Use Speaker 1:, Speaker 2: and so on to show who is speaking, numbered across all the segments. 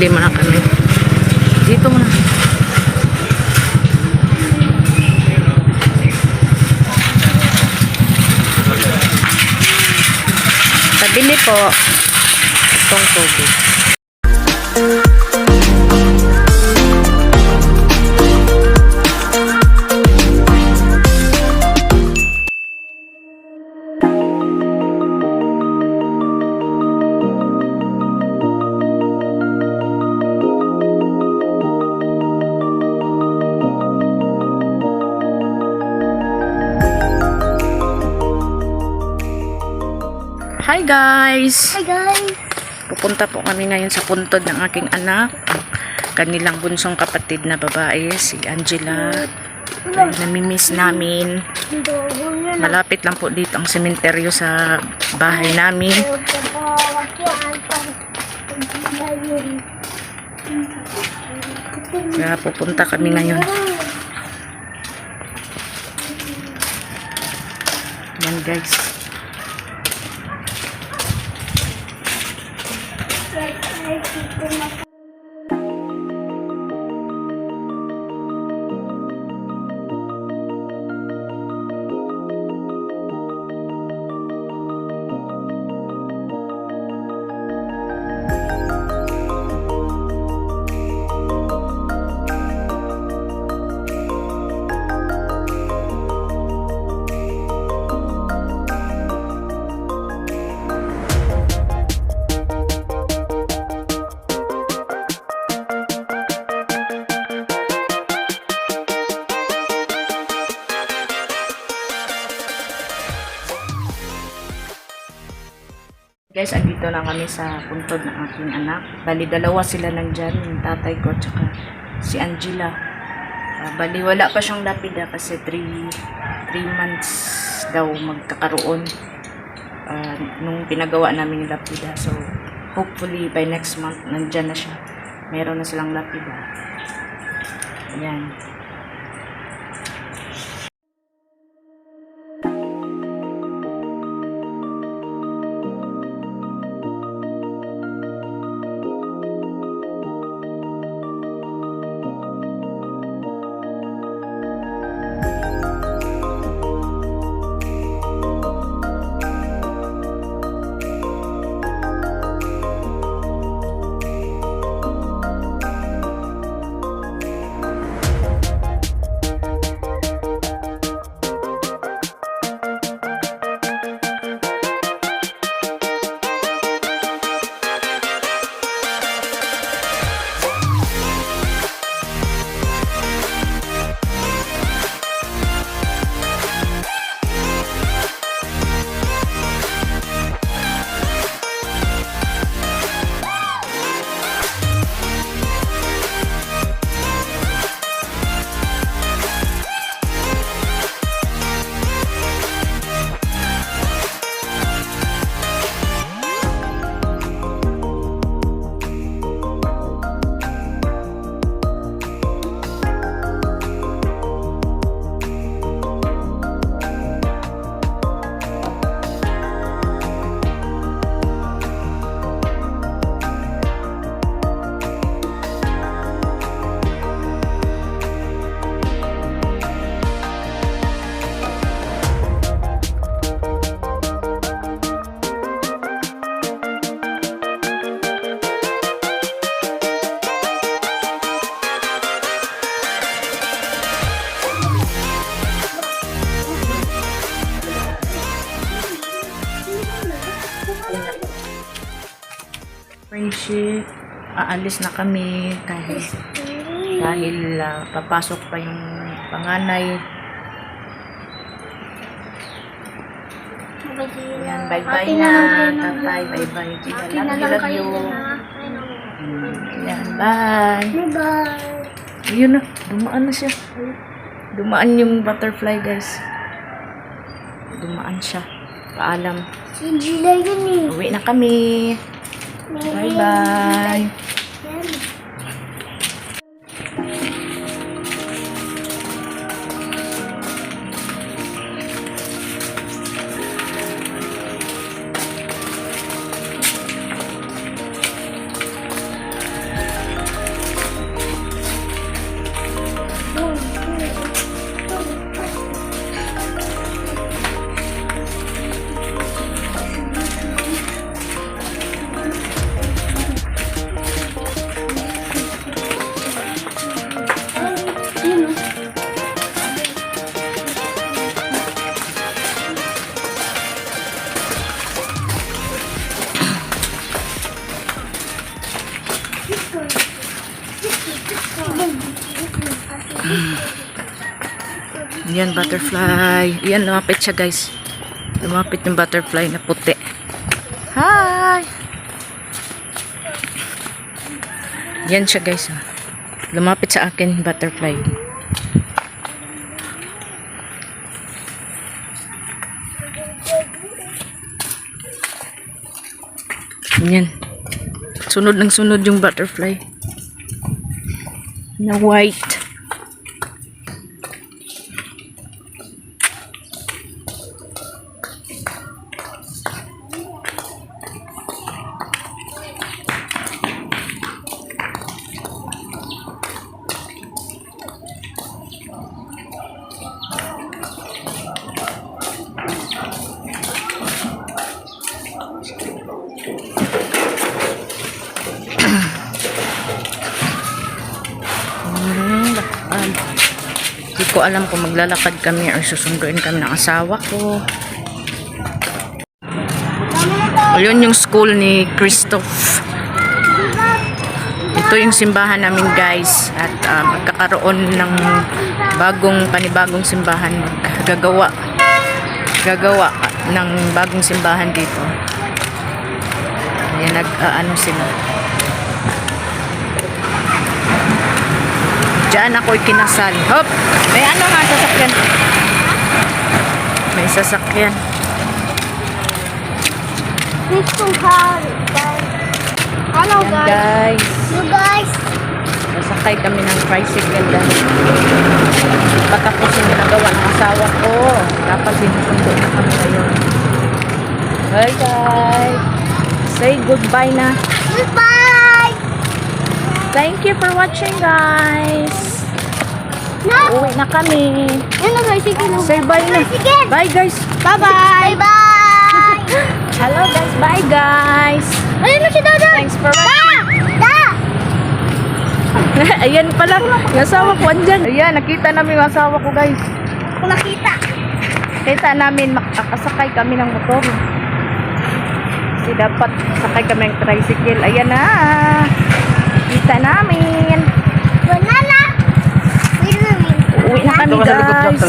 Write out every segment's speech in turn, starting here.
Speaker 1: Bili mo na kami. Dito mo na. Pabili po. Itong tubig. Hi guys!
Speaker 2: Hi guys!
Speaker 1: Pupunta po kami ngayon sa puntod ng aking anak. Kanilang bunsong kapatid na babae, si Angela. Ay, namimiss namin. Malapit lang po dito ang sementeryo sa bahay namin. Kaya pupunta kami ngayon. Yan guys. Guys, andito na kami sa puntod ng aking anak. Bali, dalawa sila nandyan, yung tatay ko, tsaka si Angela. Ah, bali, wala pa siyang lapida kasi 3 months daw magkakaroon ah, nung pinagawa namin yung lapida. So, hopefully by next month, nandyan na siya. Meron na silang lapida. Ayan. Friendship, aalis na kami kahit dahil ah, papasok pa yung panganay. Yan, bye-bye na, tatay, Love
Speaker 2: na
Speaker 1: you,
Speaker 2: lang
Speaker 1: love you.
Speaker 2: na.
Speaker 1: Mm, Yan, bye.
Speaker 2: Bye-bye.
Speaker 1: Ayun na, dumaan na siya. Dumaan yung butterfly, guys. Dumaan siya. Paalam.
Speaker 2: Si Gila yun eh.
Speaker 1: Uwi na kami. Bye-bye.
Speaker 2: Yan.
Speaker 1: Yan, butterfly. Yan, lumapit siya, guys. Lumapit yung butterfly na puti. Hi! Yan siya, guys. oh. Lumapit sa akin, butterfly. Yan. Sunod ng sunod yung butterfly. Na white. Ko alam kung maglalakad kami or susunduin kami ng asawa ko. Ayun yung school ni Christoph. Ito yung simbahan namin guys. At um, magkakaroon ng bagong panibagong simbahan. Gagawa. Gagawa ng bagong simbahan dito. Ayan, nag, ah, ano sila. Diyan ako'y kinasal. Hop! May ano nga sasakyan. May sasakyan.
Speaker 2: Hard, guys. Hello, guys.
Speaker 1: guys.
Speaker 2: You guys.
Speaker 1: Sasakay kami ng tricycle dahil patapusin yung nagawa ng asawa ko. Dapat sinusundo na kami ngayon. Hi guys! Say goodbye na.
Speaker 2: Goodbye.
Speaker 1: Thank you for watching guys! Uwi na kami.
Speaker 2: Yan na, guys. Sige, no.
Speaker 1: Say bye na. Bye guys!
Speaker 2: Bye-bye. Bye.
Speaker 1: Hello guys! Bye guys!
Speaker 2: Ayun na si Dada.
Speaker 1: Thanks for watching!
Speaker 2: Da.
Speaker 1: Ayan pala, yung asawa ko andyan. Ayan, nakita namin yung asawa ko guys.
Speaker 2: Kung nakita.
Speaker 1: Kita namin, makakasakay kami ng motor. Kasi dapat sakay kami ng tricycle. Ayan na. Kita namin.
Speaker 2: Banana. Wait a minute.
Speaker 1: Uwi na kami guys.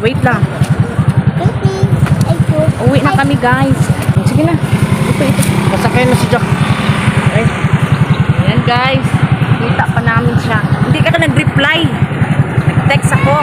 Speaker 1: Wait lang. Uwi na kami guys. Sige na. Ito, ito.
Speaker 3: Masakay na si Jack.
Speaker 1: Ay. Ayan guys. Kita pa namin siya. Hindi ka na nag-reply. Nag-text ako.